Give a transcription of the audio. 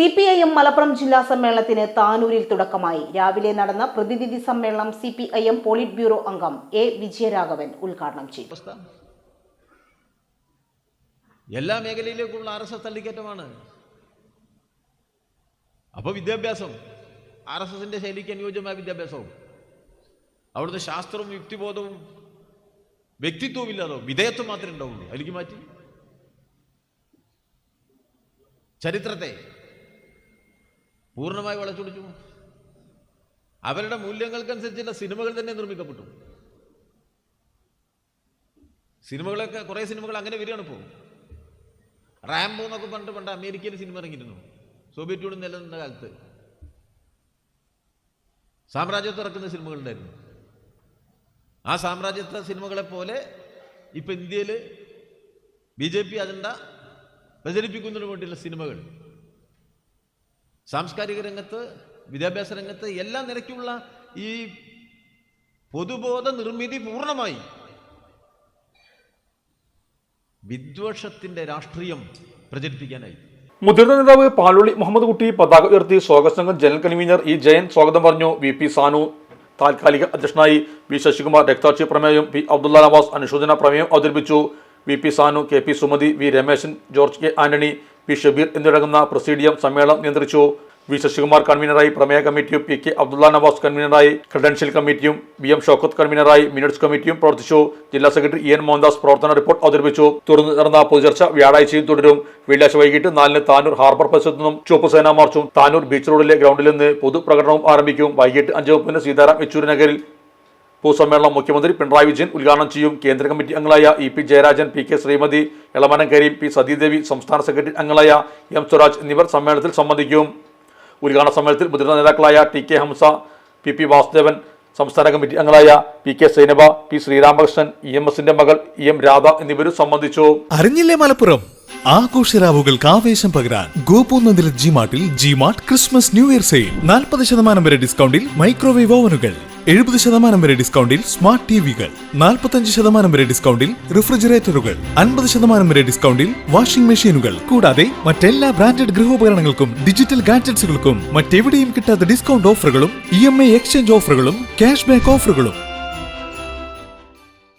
C P I M Malappuram ജില്ലാ സമ്മേളനത്തിന് താനൂരിൽ തുടക്കമായി. രാവിലെ നടന്ന പ്രതിനിധി സമ്മേളനം C P I M politburo അംഗം എ വിജയരാഘവൻ ഉദ്ഘാടനം ചെയ്തു. എല്ലാ മേഖലയിലേക്കുള്ള ആർ എസ് എസ് തള്ളിക്കയറ്റമാണ്. അപ്പോൾ വിദ്യാഭ്യാസം ആർ എസ് എസിന്റെ ശൈലിക്ക് അനുയോജ്യമായ വിദ്യാഭ്യാസവും അവിടുത്തെ ശാസ്ത്രവും യുക്തിബോധവും വ്യക്തിത്വവും ഇല്ലാതോ വിധേയത്വം മാത്രമേ ഉണ്ടാവുള്ളൂ. അതിലേക്ക് മാറ്റി. ചരിത്രത്തെ പൂർണമായി വളച്ചൊടിച്ചു അവരുടെ മൂല്യങ്ങൾക്കനുസരിച്ചുള്ള സിനിമകൾ തന്നെ നിർമ്മിക്കപ്പെട്ടു. സിനിമകളൊക്കെ കുറേ സിനിമകൾ അങ്ങനെ വരികയാണ് ഇപ്പോൾ. റാംബോ എന്നൊക്കെ പറഞ്ഞിട്ട് പണ്ട് അമേരിക്കയിൽ സിനിമ ഇറങ്ങിയിരുന്നു. സോവിയറ്റ് യൂണിയൻ നിലനിന്ന കാലത്ത്. സാമ്രാജ്യത്ത് ഇറക്കുന്ന സിനിമകളുണ്ടായിരുന്നു ആ സാമ്രാജ്യത്തെ സിനിമകളെ പോലെ ഇപ്പം ഇന്ത്യയിൽ ബി ജെ പി അജണ്ട പ്രചരിപ്പിക്കുന്നതിന് വേണ്ടിയുള്ള സിനിമകൾ. സാംസ്കാരിക രംഗത്ത് വിദ്യാഭ്യാസ രംഗത്ത് എല്ലാ നിലയ്ക്കുള്ള ഈ പൊതുബോധ നിർമ്മിതി പൂർണമായി. വിദ്വേഷത്തിന്റെ രാഷ്ട്രീയം പ്രചരിപ്പിക്കാനായി. മുതിർന്ന നേതാവ് പാലുള്ളി മുഹമ്മദ് കുട്ടി പതാക ഉയർത്തി സ്വാഗത സംഘം ജനറൽ കൺവീനർ ഇ ജയൻ സ്വാഗതം പറഞ്ഞു വി പി സാനു. താൽക്കാലിക അധ്യക്ഷനായി വി ശശികുമാർ രക്താക്ഷി പ്രമേയം പി അബ്ദുള്ള നവാസ് അനുശോചന പ്രമേയം അവതരിപ്പിച്ചു. V P Sanu K P Sumathi V Rameshan George K Antony P Shabeer എന്നിടങ്ങുന്ന presidium സമ്മേളനം നിയന്ത്രിച്ചു. വി ശശികുമാർ കൺവീനറായി പ്രമേയ കമ്മിറ്റിയും പി കെ അബ്ദുള്ള നവാസ് കൺവീനറായി ക്രെഡൻഷ്യൽ കമ്മിറ്റിയും വി എം ഷോക്കത്ത് കൺവീനറായി മിനിറ്റ്സ് കമ്മിറ്റിയും പ്രവർത്തിച്ചു. ജില്ലാ സെക്രട്ടറി ഇ എൻ മോഹൻദാസ് പ്രവർത്തന റിപ്പോർട്ട് അവതരിപ്പിച്ചു. തുടർന്ന് നടന്ന പൊതുചർച്ച വ്യാഴാഴ്ചയും തുടരും. വെള്ളിയാഴ്ച വൈകിട്ട് നാലിന് താനൂർ ഹാർബർ പരിസരത്തു നിന്നും ചുവപ്പ് സേനാ മാർച്ചും താനൂർ ബീച്ച് റോഡിലെ ഗ്രൗണ്ടിൽ നിന്ന് പൊതുപ്രകടനവും ആരംഭിക്കും. വൈകിട്ട് അഞ്ച് മുപ്പതിന് സീതാറാം യെച്ചൂരി നഗറിൽ പൊതുസമ്മേളനം മുഖ്യമന്ത്രി പിണറായി വിജയൻ ഉദ്ഘാടനം ചെയ്യും. കേന്ദ്ര കമ്മിറ്റി അംഗങ്ങളായ E P Jayarajan P K Sreemathi Elamaram Kareem P Sathidevi സംസ്ഥാന സെക്രട്ടറി അംഗങ്ങളായ എം സ്വരാജ് എന്നിവർ സമ്മേളനത്തിൽ സംബന്ധിക്കും. ഉദ്ഘാടന സമ്മേളനത്തിൽ മുതിർന്ന നേതാക്കളായ T K Hamsa P P Vasudevan സംസ്ഥാന കമ്മിറ്റി അംഗങ്ങളായ P K Sainaba P Sreeramakrishnan E M എസിന്റെ മകൾ ഇ എം രാധ എന്നിവരും സംബന്ധിച്ചു. അറിഞ്ഞില്ലേ മലപ്പുറം? ആഘോഷരാവുകൾക്ക് ആവേശം പകരാൻ ഗോപൂനന്ദിൽ ജിമാർട്ടിൽ G Mart Christmas new year sale നാൽപ്പത് ശതമാനം വരെ ഡിസ്കൗണ്ടിൽ മൈക്രോവേവ് ഓവനുകൾ എഴുപത് ശതമാനം വരെ ഡിസ്കൗണ്ടിൽ സ്മാർട്ട് ടിവികൾ നാൽപ്പത്തഞ്ച് ശതമാനം വരെ ഡിസ്കൗണ്ടിൽ റിഫ്രിജറേറ്ററുകൾ അൻപത് ശതമാനം വരെ ഡിസ്കൗണ്ടിൽ വാഷിംഗ് മെഷീനുകൾ. കൂടാതെ മറ്റെല്ലാ ബ്രാൻഡഡ് ഗൃഹോപകരണങ്ങൾക്കും ഡിജിറ്റൽ ഗാഡ്ജറ്റ്സുകൾക്കും മറ്റെവിടെയും കിട്ടാത്ത ഡിസ്കൗണ്ട് ഓഫറുകളും ഇ എക്സ്ചേഞ്ച് ഓഫറുകളും ക്യാഷ് ബാക്ക് ഓഫറുകളും.